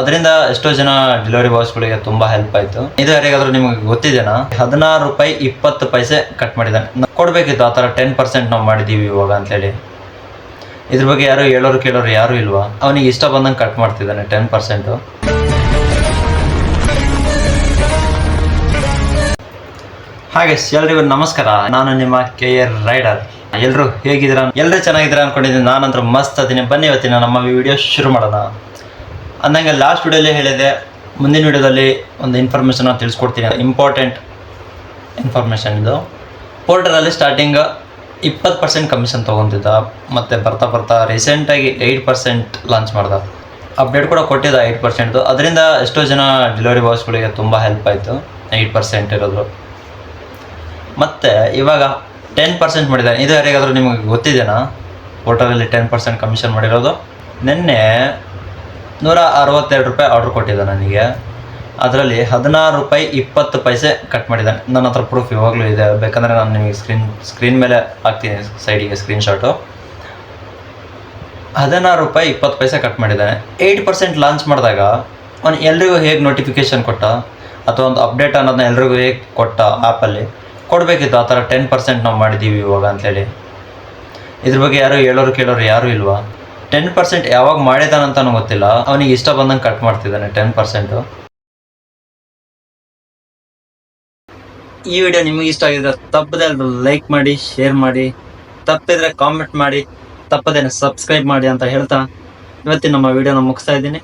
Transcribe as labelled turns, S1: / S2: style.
S1: ಅದರಿಂದ ಎಷ್ಟೋ ಜನ ಡೆಲಿವರಿ ಬಾಯ್ಸ್ಗಳಿಗೆ ತುಂಬಾ ಹೆಲ್ಪ್ ಆಯ್ತು. ಇದು ಯಾರಿಗಾದ್ರೂ ನಿಮಗೆ ಗೊತ್ತಿದೆನಾ ಹದಿನಾರು ರೂಪಾಯಿ ಇಪ್ಪತ್ತು ಪೈಸೆ ಕಟ್ ಮಾಡಿದ್ದಾನೆ. ಕೊಡ್ಬೇಕಿತ್ತು, ಆ ಥರ ಟೆನ್ ಪರ್ಸೆಂಟ್ ನಾವು ಮಾಡಿದ್ದೀವಿ ಇವಾಗ ಅಂತೇಳಿ. ಇದ್ರ ಬಗ್ಗೆ ಯಾರು ಹೇಳೋರು ಕೇಳೋರು ಯಾರು ಇಲ್ವಾ? ಅವನಿಗೆ ಇಷ್ಟ ಬಂದಂಗೆ ಕಟ್ ಮಾಡ್ತಿದ್ದಾನೆ ಟೆನ್ ಪರ್ಸೆಂಟ್ ಹಾಗೆ ಎಲ್ರಿಗೂ ನಮಸ್ಕಾರ. ನಾನು ನಿಮ್ಮ ಕೆ ಎರ್ ರೈಡರ್. ಎಲ್ಲರೂ ಹೇಗಿದ್ದೀರಾ? ಎಲ್ಲರೂ ಚೆನ್ನಾಗಿದ್ದೀರಾ ಅನ್ಕೊಂಡಿದ್ದೀನಿ. ನಾನಂತರ ಮಸ್ತ್ ಅದೀನಿ. ಬನ್ನಿ ಇವತ್ತಿನ ನಮ್ಮ ವಿಡಿಯೋ ಶುರು ಮಾಡೋಣ. ಅಂದಂಗೆ ಲಾಸ್ಟ್ ವಿಡಿಯೋಲಿ ಹೇಳಿದೆ, ಮುಂದಿನ ವಿಡಿಯೋದಲ್ಲಿ ಒಂದು ಇನ್ಫಾರ್ಮೇಷನ್ ತಿಳಿಸ್ಕೊಡ್ತೀನಿ. ಇಂಪಾರ್ಟೆಂಟ್ ಇನ್ಫಾರ್ಮೇಷನ್ ಇದು. ಪೋರ್ಟರಲ್ಲಿ ಸ್ಟಾರ್ಟಿಂಗ್ ಇಪ್ಪತ್ತು ಪರ್ಸೆಂಟ್ ಕಮಿಷನ್ ತೊಗೊತಿದ್ದ ಮತ್ತು ಬರ್ತಾ ಬರ್ತಾ ರೀಸೆಂಟಾಗಿ ಏಯ್ಟ್ ಪರ್ಸೆಂಟ್ ಲಾಂಚ್ ಮಾಡ್ದ. ಅಪ್ಡೇಟ್ ಕೂಡ ಕೊಟ್ಟಿದ್ದ ಏಯ್ಟ್ ಪರ್ಸೆಂಟ್ದು ಅದರಿಂದ ಎಷ್ಟೋ ಜನ ಡೆಲಿವರಿ ಬಾಯ್ಸ್ಗಳಿಗೆ ತುಂಬ ಹೆಲ್ಪ್ ಆಯಿತು ಏಯ್ಟ್ ಪರ್ಸೆಂಟ್ ಇರೋದು. ಮತ್ತು ಇವಾಗ ಟೆನ್ ಪರ್ಸೆಂಟ್ ಮಾಡಿದ್ದಾರೆ. ಇದು ಯಾರಿಗಾದರೂ ನಿಮಗೆ ಗೊತ್ತಿದೆಯಾ ಪೋರ್ಟಲಲ್ಲಿ ಟೆನ್ ಪರ್ಸೆಂಟ್ ಕಮಿಷನ್ ಮಾಡಿರೋದು. ನಿನ್ನೆ ನೂರ ಅರವತ್ತೆರಡು ರೂಪಾಯಿ ಆರ್ಡ್ರ್ ಕೊಟ್ಟಿದ್ದ ನನಗೆ. ಅದರಲ್ಲಿ ಹದಿನಾರು ರೂಪಾಯಿ ಇಪ್ಪತ್ತು ಪೈಸೆ ಕಟ್ ಮಾಡಿದ್ದಾನೆ. ನನ್ನ ಹತ್ರ ಪ್ರೂಫ್ ಇವಾಗಲೂ ಇದೆ. ಬೇಕಂದರೆ ನಾನು ನಿಮಗೆ ಸ್ಕ್ರೀನ್ ಸ್ಕ್ರೀನ್ ಮೇಲೆ ಹಾಕ್ತೀನಿ ಸೈಡಿಗೆ ಸ್ಕ್ರೀನ್ಶಾಟು ಹದಿನಾರು ರೂಪಾಯಿ ಇಪ್ಪತ್ತು ಪೈಸೆ ಕಟ್ ಮಾಡಿದ್ದಾನೆ. ಏಯ್ಟ್ ಪರ್ಸೆಂಟ್ ಲಾಂಚ್ ಮಾಡಿದಾಗ ಅವನು ಎಲ್ರಿಗೂ ಹೇಗೆ ನೋಟಿಫಿಕೇಶನ್ ಕೊಟ್ಟ? ಅಥವಾ ಒಂದು ಅಪ್ಡೇಟ್ ಅನ್ನೋದನ್ನ ಎಲ್ರಿಗೂ ಹೇಗೆ ಕೊಟ್ಟ ಆ್ಯಪಲ್ಲಿ ಕೊಡಬೇಕಿತ್ತು. ಆ ಥರ ಟೆನ್ ಪರ್ಸೆಂಟ್ ನಾವು ಮಾಡಿದ್ದೀವಿ ಇವಾಗ ಅಂತೇಳಿ. ಇದ್ರ ಬಗ್ಗೆ ಯಾರು ಹೇಳೋರು ಕೇಳೋರು ಯಾರೂ ಇಲ್ವಾ? ಟೆನ್ ಪರ್ಸೆಂಟ್ ಯಾವಾಗ ಮಾಡಿದಾನಂತನೂ ಗೊತ್ತಿಲ್ಲ. ಅವನಿಗೆ ಇಷ್ಟ ಬಂದಂಗೆ ಕಟ್ ಮಾಡ್ತಿದ್ದಾನೆ ಟೆನ್ ಪರ್ಸೆಂಟು ಈ ವಿಡಿಯೋ ನಿಮಗೆ ಇಷ್ಟ ಆಗಿದ್ರೆ ತಪ್ಪದೆ ಲೈಕ್ ಮಾಡಿ ಶೇರ್ ಮಾಡಿ, ತಪ್ಪಿದ್ರೆ ಕಾಮೆಂಟ್ ಮಾಡಿ, ತಪ್ಪದೇನೆ ಸಬ್ಸ್ಕ್ರೈಬ್ ಮಾಡಿ ಅಂತ ಹೇಳ್ತಾ ಇವತ್ತಿನ ನಮ್ಮ ವಿಡಿಯೋನ ಮುಗಿಸ್ತಾ ಇದ್ದೀನಿ.